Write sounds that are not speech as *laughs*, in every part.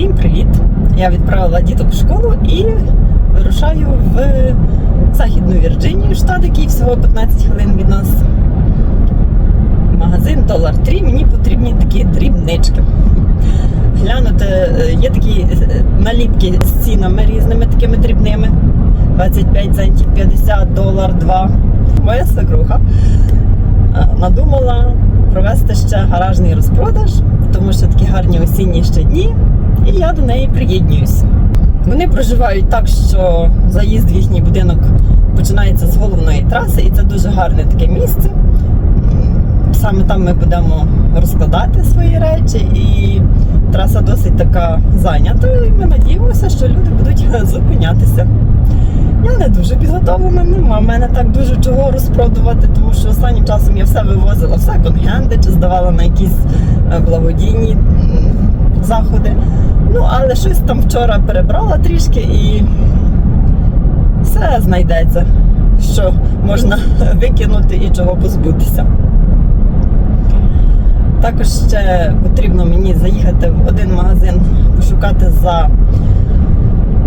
Всім привіт! Я відправила діток в школу і вирушаю в Західну Вірджинію, штат, який всього 15 хвилин від нас. Магазин Dollar Tree. Мені потрібні такі дрібнички. Глянути, е, є такі е, наліпки з цінами різними такими дрібними. 25 центів, 50 долар, 2. Моя свекруха е, надумала провести ще гаражний розпродаж, тому що такі гарні осінні ще дні, і я до неї приєднуюсь. Вони проживають так, що заїзд в їхній будинок починається з головної траси, і це дуже гарне таке місце. Саме там ми будемо розкладати свої речі, і траса досить така зайнята. І ми надіємося, що люди будуть *laughs* зупинятися. Я не дуже підготовлена, нема мене так дуже чого розпродувати, тому що останнім часом я все вивозила в секонд-хенди чи здавала на якісь е, благодійні заходи. Ну, але щось там вчора перебрала трішки і все знайдеться, що можна викинути і чого позбутися. Також ще потрібно мені заїхати в один магазин, пошукати за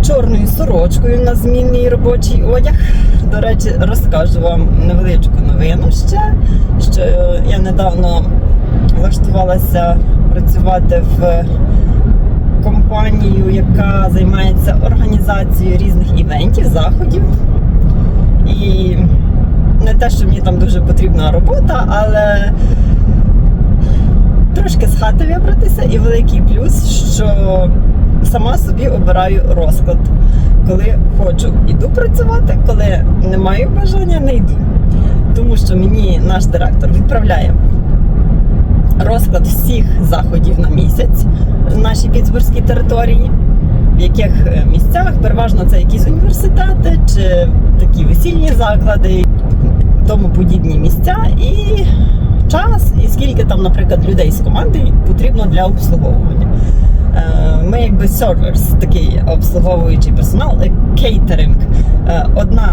чорною сорочкою на змінний робочий одяг. До речі, розкажу вам невеличку новину ще, що я недавно влаштувалася працювати в компанію, яка займається організацією різних івентів, заходів. І не те, що мені там дуже потрібна робота, але трошки з хати вибратися, і великий плюс, що сама собі обираю розклад. Коли хочу, іду працювати, коли не маю бажання, не йду. Тому що мені наш директор відправляє розклад всіх заходів на місяць в нашій Пітсбурзькій території, в яких е, місцях переважно це якісь університети чи такі весільні заклади, тому подібні місця і час, і скільки там, наприклад, людей з команди потрібно для обслуговування. Е, Ми якби servers, такий обслуговуючий персонал, е, кейтеринг. Одна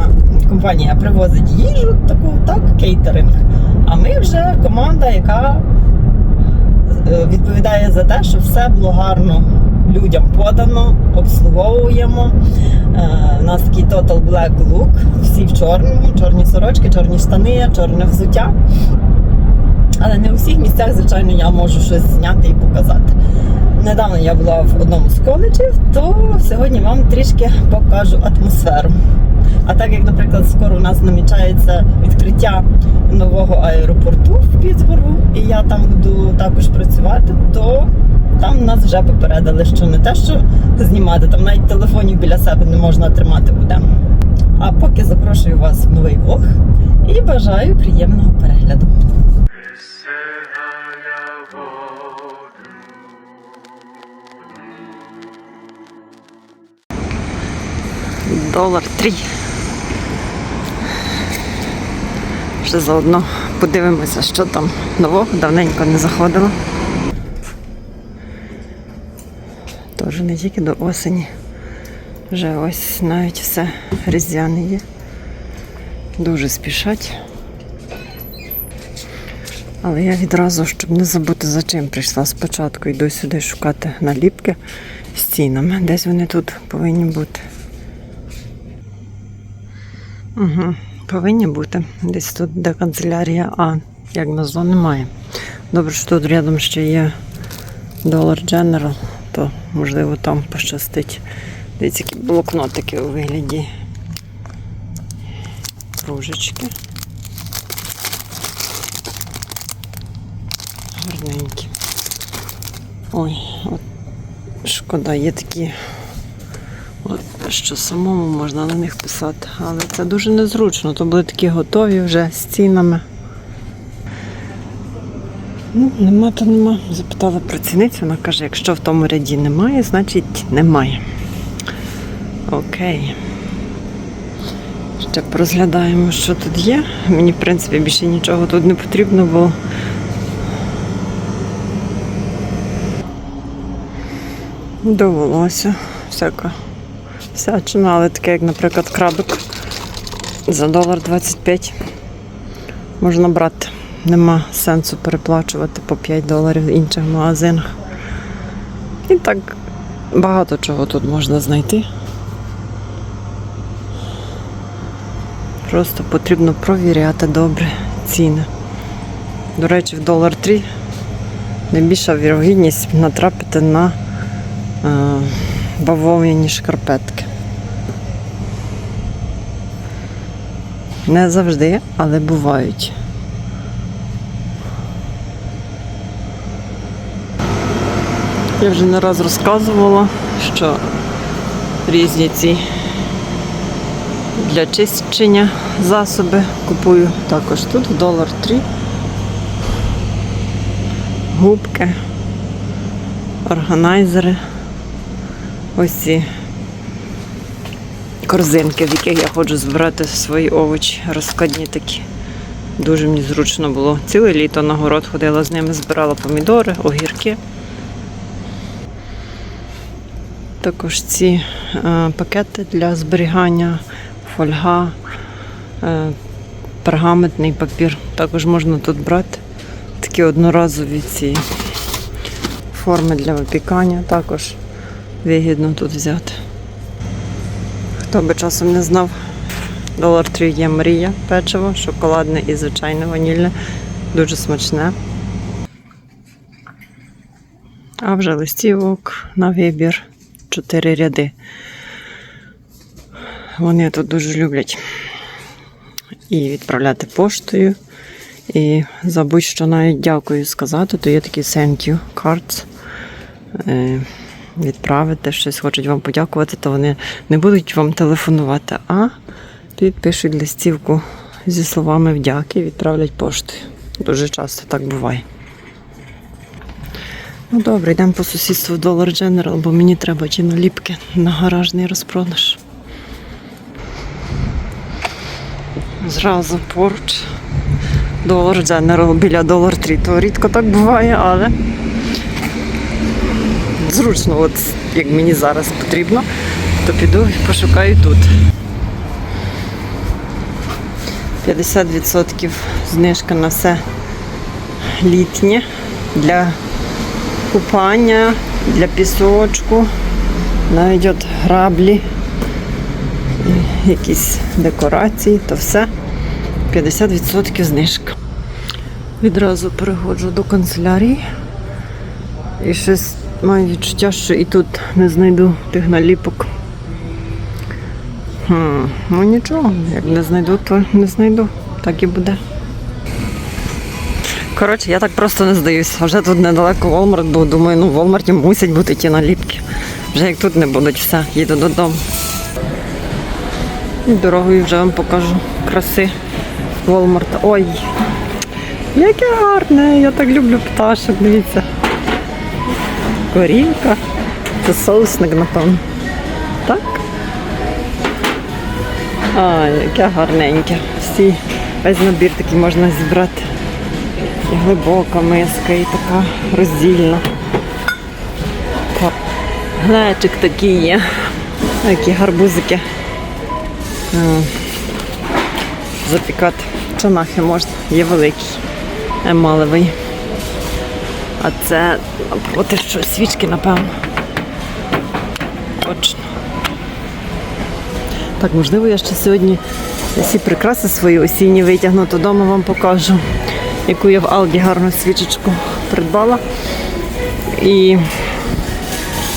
компанія привозить їжу, таку так, кейтеринг. А ми вже команда, яка відповідає за те, щоб все було гарно людям подано, обслуговуємо. Е, У нас такий total black look, всі в чорному, чорні сорочки, чорні штани, чорне взуття. Але не у всіх місцях, звичайно, я можу щось зняти і показати. Недавно я була в одному з коледжів, то сьогодні вам трішки покажу атмосферу. А так як, наприклад, скоро у нас намічається відкриття нового аеропорту в Пітсбургу, і я там буду також працювати, то там нас вже попередили, що не те, що знімати, там навіть телефонів біля себе не можна тримати буде. А поки запрошую вас в новий влог і бажаю приємного перегляду. Долар три. Ще заодно подивимося, що там нового, давненько не заходило. Тож не тільки до осені. Вже ось навіть все різдвяне є. Дуже спішать. Але я відразу, щоб не забути за чим прийшла спочатку, йду сюди шукати наліпки з цінами. Десь вони тут повинні бути. Угу, повинні бути. Десь тут де канцелярія, а як назло немає. Добре, що тут рядом ще є Dollar General, то можливо там пощастить. Дивіться, які блокнотики у вигляді. Кружечки. Гарненькі. Ой, от шкода, є такі От, що самому можна на них писати, але це дуже незручно. То були такі готові вже з цінами. Ну, нема, то нема. Запитала працівницю, вона каже, якщо в тому ряді немає, значить немає. Окей. Ще порозглядаємо, що тут є. Мені, в принципі, більше нічого тут не потрібно, бо довелося всяка всячина, але таке, як, наприклад, крабик за долар 25 можна брати. Нема сенсу переплачувати по 5 доларів в інших магазинах. І так Багато чого тут можна знайти. Просто потрібно провіряти добре ціни. До речі, в долар 3 найбільша вірогідність натрапити на е, бавовняні шкарпетки. Не завжди, але бувають. Я вже не раз розказувала, що різні ці для чищення засоби купую також тут в долар 3. Губки, органайзери. Ось ці корзинки, в яких я ходжу збирати свої овочі, розкладні такі. Дуже мені зручно було. Ціле літо на город ходила з ними, збирала помідори, огірки. Також ці е, пакети для зберігання, фольга, е, пергаментний папір. Також можна тут брати такі одноразові ці форми для випікання. Також вигідно тут взяти. Хто би часом не знав, долар 3 є Мрія печиво, шоколадне і звичайне ванільне. Дуже смачне. А вже листівок на вибір чотири ряди. Вони тут дуже люблять і відправляти поштою. І забудь, що навіть дякую сказати, то є такі thank you cards. Е, Відправити щось, хочуть вам подякувати, то вони не будуть вам телефонувати, а підпишуть листівку зі словами вдяки і відправлять поштою. Дуже часто так буває. Ну добре, йдемо по сусідству в Dollar General, бо мені треба ті наліпки на гаражний розпродаж. Зразу поруч. Dollar General біля Dollar 3. То рідко так буває, але зручно, от як мені зараз потрібно, то піду і пошукаю тут. 50% знижка на все літнє для купання, для пісочку, навіть от граблі, якісь декорації, то все 50% знижка. Відразу переходжу до канцелярії. І щось маю відчуття, що і тут не знайду тих наліпок. Хм, ну нічого, як не знайду, то не знайду. Так і буде. Коротше, я так просто не здаюсь. Вже тут недалеко Walmart, бо думаю, ну в Walmart мусять бути ті наліпки. Вже як тут не будуть, все, їду додому. І дорогою вже вам покажу краси Walmart. Ой, яке гарне! Я так люблю пташок, дивіться. Корівка. Це соусник, напевно. Так? Ай, яке гарненьке. Всі, весь набір такий можна зібрати. І глибока миска, і така роздільна. Глечик такий є. Які гарбузики. Запікати. Чанахи можна, є великий, емалевий. А це проти що свічки, напевно. Точно. Так, можливо, я ще сьогодні всі прикраси свої осінні витягну, то вдома вам покажу, яку я в Алді гарну свічечку придбала. І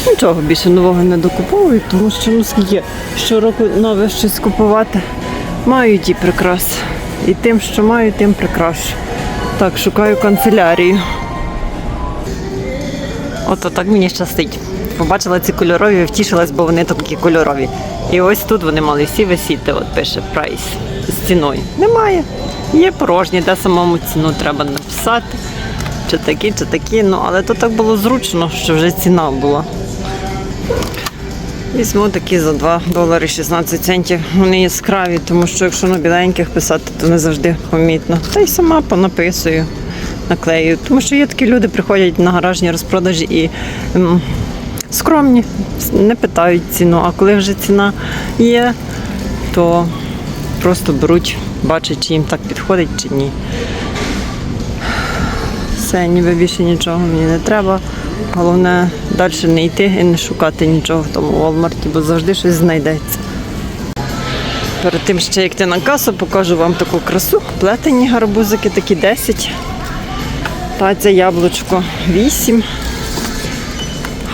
нічого більше нового не докуповую, тому що ну скільки щороку нове щось купувати. Маю ті прикраси. І тим, що маю, тим прикрашу. Так, шукаю канцелярію. Ото так мені щастить. Побачила ці кольорові, втішилась, бо вони такі кольорові. І ось тут вони мали всі висіти, от пише прайс з ціною. Немає. Є порожні, де самому ціну треба написати. Чи такі, чи такі. Ну, але то так було зручно, що вже ціна була. Візьму такі за 2 долари 16 центів. Вони яскраві, тому що якщо на біленьких писати, то не завжди помітно. Та й сама понаписую, наклею. Тому що є такі люди, приходять на гаражні розпродажі і м, скромні, не питають ціну. А коли вже ціна є, то просто беруть, бачать, чи їм так підходить, чи ні. Все, ніби більше нічого мені не треба. Головне, далі не йти і не шукати нічого в тому Walmart, бо завжди щось знайдеться. Перед тим ще як йти на касу, покажу вам таку красу. Плетені гарбузики, такі 10. Та це яблучко 8.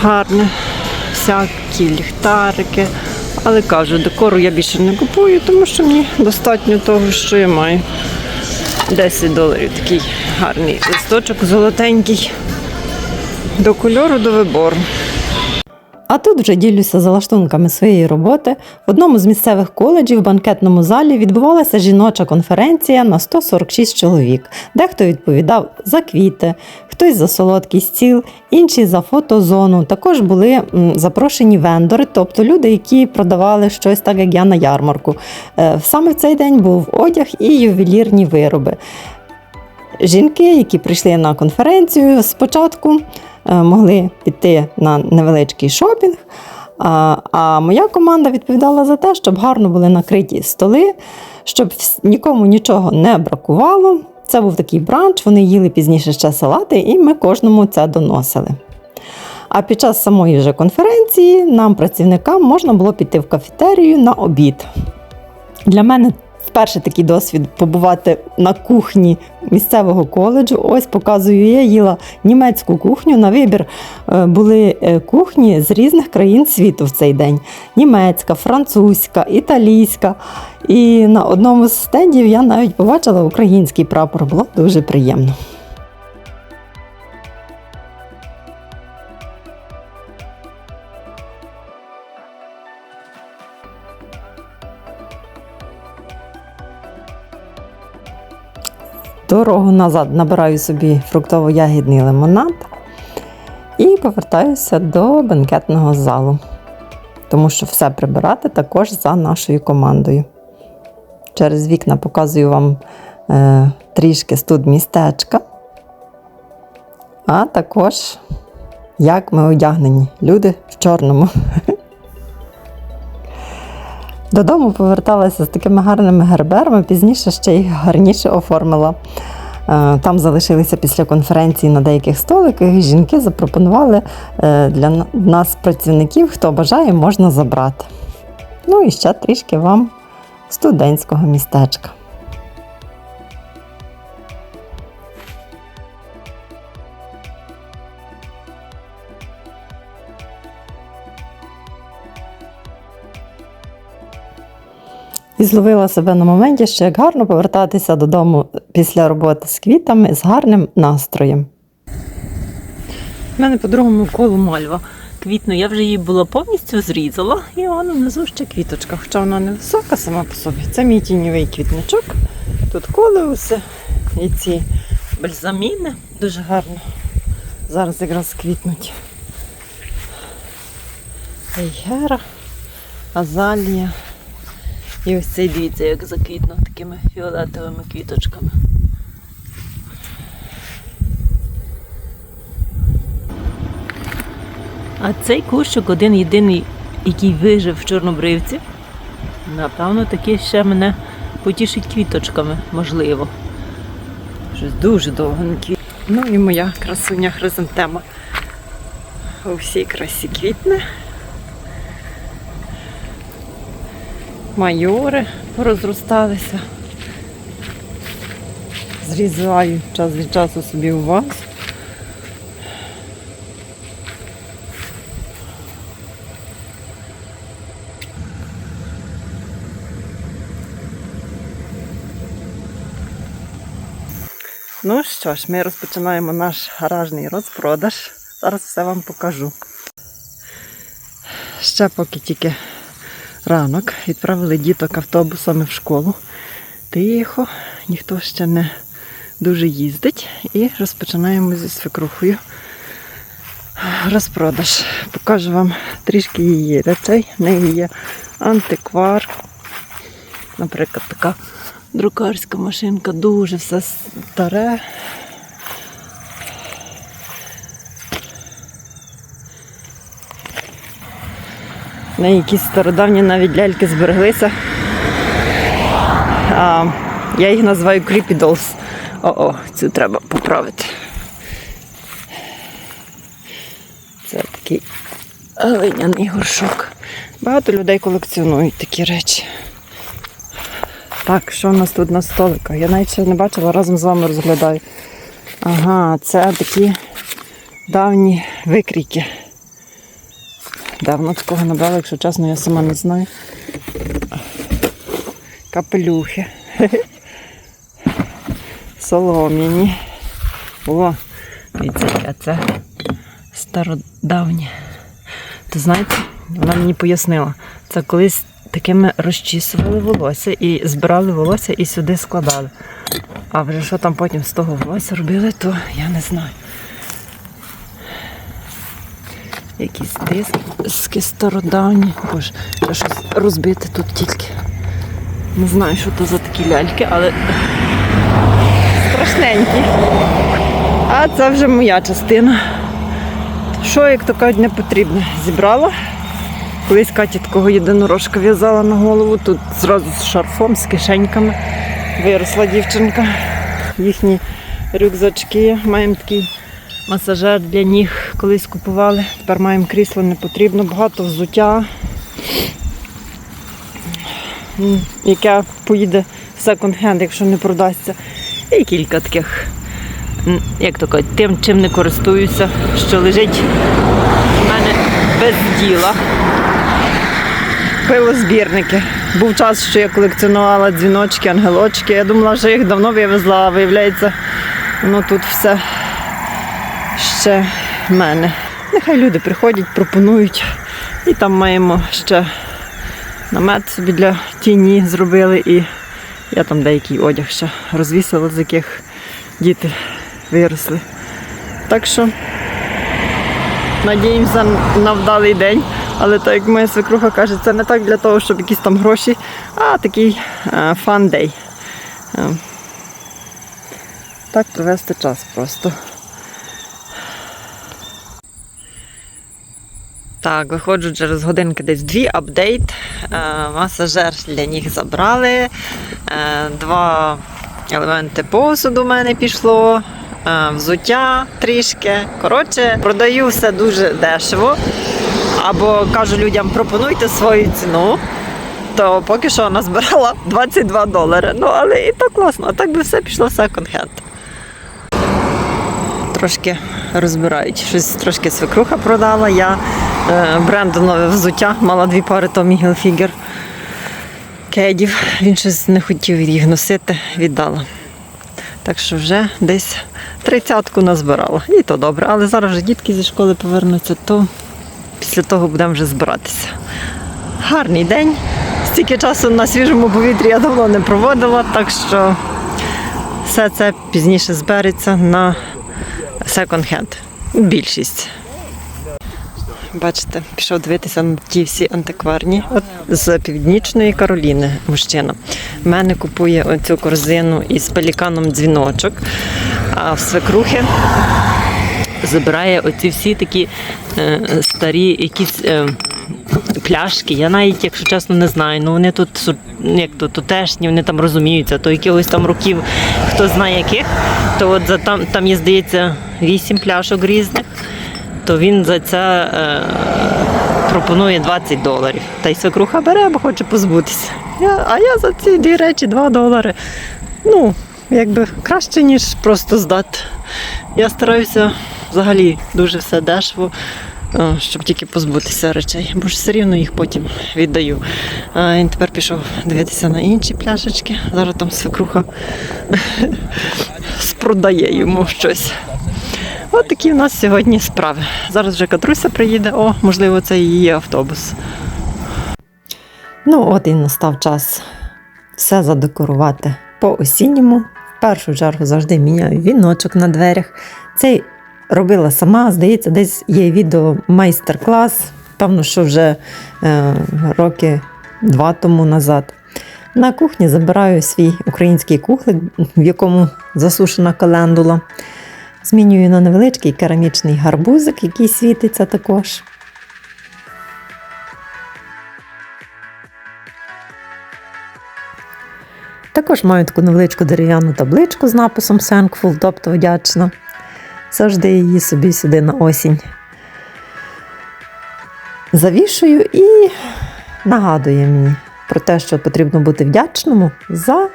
Гарне. Всякі ліхтарики. Але кажу, декору я більше не купую, тому що мені достатньо того, що я маю. 10 доларів такий гарний листочок золотенький. До кольору, до вибору. А тут вже ділюся залаштунками своєї роботи. В одному з місцевих коледжів в банкетному залі відбувалася жіноча конференція на 146 чоловік. Дехто відповідав за квіти, хтось за солодкий стіл, інші за фотозону. Також були запрошені вендори, тобто люди, які продавали щось так, як я на ярмарку. Е, Саме в цей день був одяг і ювелірні вироби. Жінки, які прийшли на конференцію спочатку, е, могли піти на невеличкий шопінг. А, моя команда відповідала за те, щоб гарно були накриті столи, щоб нікому нічого не бракувало. Це був такий бранч, вони їли пізніше ще салати, і ми кожному це доносили. А під час самої вже конференції нам, працівникам, можна було піти в кафетерію на обід. Для мене вперше такий досвід побувати на кухні місцевого коледжу. Ось показую, я їла німецьку кухню. На вибір е, були е, кухні з різних країн світу в цей день: німецька, французька, італійська. І на одному з стендів я навіть побачила український прапор. Було дуже приємно. Дорогу назад набираю собі фруктово-ягідний лимонад і повертаюся до бенкетного залу, тому що все прибирати також за нашою командою. Через вікна показую вам е, трішки студ містечка, а також як ми одягнені. Люди в чорному. Додому поверталася з такими гарними герберами, пізніше ще їх гарніше оформила. Е, Там залишилися після конференції на деяких столиках. і Жінки запропонували е, для нас, працівників, хто бажає, можна забрати. Ну і ще трішки вам студентського містечка. І зловила себе на моменті, що як гарно повертатися додому після роботи з квітами з гарним настроєм. У мене по другому колу мальва. Квітну я вже її була повністю зрізала, і вона внизу ще квіточка, хоча вона не висока сама по собі. Це мій тіньовий квітничок. Тут колеуси і ці бальзаміни. Дуже гарно. Зараз якраз квітнуть. Ейгера, азалія. І ось цей дивіться, як заквітнув такими фіолетовими квіточками. А цей кущик один єдиний, який вижив в Чорнобривці. Напевно, такий ще мене потішить квіточками, можливо. Щось дуже довго не квіт. Ну і моя красуня хризантема. У всій красі квітне. Майори порозросталися. Зрізаю час від часу собі у вас. Ну що ж, ми розпочинаємо наш гаражний розпродаж. Зараз все вам покажу. Ще поки тільки ранок відправили діток автобусами в школу. Тихо, ніхто ще не дуже їздить. І розпочинаємо зі свекрухою розпродаж. Покажу вам трішки її речей. В неї є антиквар. Наприклад, така друкарська машинка, дуже все старе. В неї якісь стародавні навіть ляльки збереглися. А, я їх називаю Creepy Dolls. О-о, цю треба поправити. Це такий глиняний горшок. Багато людей колекціонують такі речі. Так, що у нас тут на столиках? Я навіть ще не бачила, разом з вами розглядаю. Ага, це такі давні викрійки. Давно такого не брала, якщо чесно, я сама не знаю. Капелюхи. *laughs* Солом'яні. О, дивіться, яке це стародавнє. То знаєте, вона мені пояснила, це колись такими розчісували волосся і збирали волосся і сюди складали. А вже що там потім з того волосся робили, то я не знаю. Якісь диски стародавні. Боже, треба щось розбити тут тільки. Не знаю, що то за такі ляльки, але страшненькі. А це вже моя частина. Що, як то кажуть, не потрібно. Зібрала. Колись Катя такого єдинорожка в'язала на голову, тут зразу з шарфом, з кишеньками. Виросла дівчинка. Їхні рюкзачки. Маємо такий масажер для ніг колись купували. Тепер маємо крісло, не потрібно. Багато взуття, яке поїде в секонд-хенд, якщо не продасться. І кілька таких, як то кажуть, тим, чим не користуюся, що лежить у мене без діла. Пилозбірники. Був час, що я колекціонувала дзвіночки, ангелочки. Я думала, що їх давно вивезла, а виявляється, воно тут все ще мене. Нехай люди приходять, пропонують. І там маємо ще намет собі для тіні зробили. І я там деякий одяг ще розвісила, з яких діти виросли. Так що надіємося на вдалий день. Але так як моя свекруха каже, це не так для того, щоб якісь там гроші, а такий фан-дей. Так провести час просто. Так, виходжу через годинки десь дві апдейт. Е, Масажер для ніг забрали. Е, Два елементи посуду в мене пішло. е, Взуття трішки. Коротше, продаю все дуже дешево. Або кажу людям, пропонуйте свою ціну. То поки що назбирала 22 *laughs* долари. Ну, але і так класно, а так би все пішло секонд-хенд. Трошки розбирають. Щось трошки свекруха продала. Я е, бренду нове взуття, мала дві пари Tommy Hilfiger кедів. Він щось не хотів їх носити, віддала. Так що вже десь тридцятку назбирала. І то добре. Але зараз вже дітки зі школи повернуться, то після того будемо вже збиратися. Гарний день. Стільки часу на свіжому повітрі я давно не проводила, так що все це пізніше збереться на секонд-хенд. Більшість. Бачите, пішов дивитися на ті всі антикварні. От з північної Кароліни мужчина. Мене купує оцю корзину із пеліканом дзвіночок, а в свекрухи забирає оці всі такі е, старі якісь. Е, Пляшки, я навіть, якщо чесно, не знаю. Ну вони тут як то тутешні, вони там розуміються, то якихось там років, хто знає яких, то от за там, там є, здається, вісім пляшок різних, то він за це е, пропонує 20 доларів. Та й свекруха бере, бо хоче позбутися. Я, а я за ці дві речі 2 долари. Ну, якби краще, ніж просто здати. Я стараюся взагалі дуже все дешево. е, Щоб тільки позбутися речей, бо ж все рівно їх потім віддаю. А він тепер пішов дивитися на інші пляшечки. Зараз там свекруха *laughs* спродає йому щось. От такі в нас сьогодні справи. Зараз вже Катруся приїде, о, можливо, це її автобус. Ну, от і настав час все задекорувати по осінньому. В першу чергу завжди міняю віночок на дверях. Цей робила сама, здається, десь є відео майстер-клас. Певно, що вже е, роки два тому назад. На кухні забираю свій український кухлик, в якому засушена календула. Змінюю на невеличкий керамічний гарбузик, який світиться також. Також маю таку невеличку дерев'яну табличку з написом Thankful, тобто вдячна. Завжди її собі сюди на осінь. завішую і нагадує мені про те, що потрібно бути вдячному за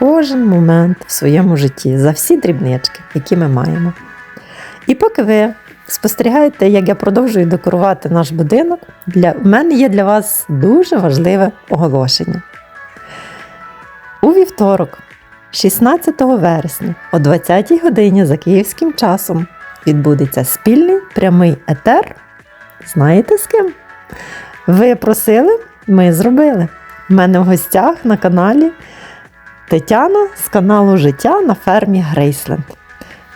кожен момент в своєму житті, за всі дрібнички, які ми маємо. І поки ви спостерігаєте, як я продовжую декорувати наш будинок, для в мене є для вас дуже важливе оголошення. У вівторок, 16 вересня, о 20 годині за київським часом, відбудеться спільний прямий етер. Знаєте з ким? Ви просили, ми зробили. У мене в гостях на каналі Тетяна з каналу Життя на фермі Грейсленд.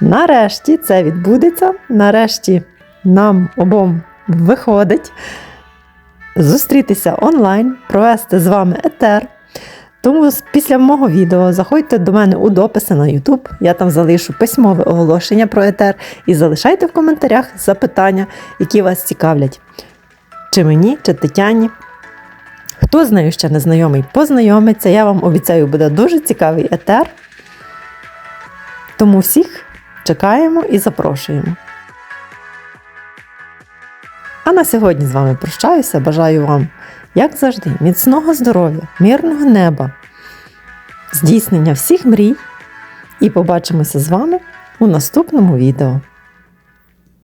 Нарешті це відбудеться. Нарешті нам обом виходить зустрітися онлайн, провести з вами етер. Тому після мого відео заходьте до мене у дописи на YouTube, я там залишу письмове оголошення про етер і залишайте в коментарях запитання, які вас цікавлять. Чи мені, чи Тетяні. Хто з нею ще не знайомий, познайомиться. Я вам обіцяю, буде дуже цікавий етер. Тому всіх чекаємо і запрошуємо. А на сьогодні з вами прощаюся. Бажаю вам, як завжди, міцного здоров'я, мирного неба, здійснення всіх мрій. І побачимося з вами у наступному відео.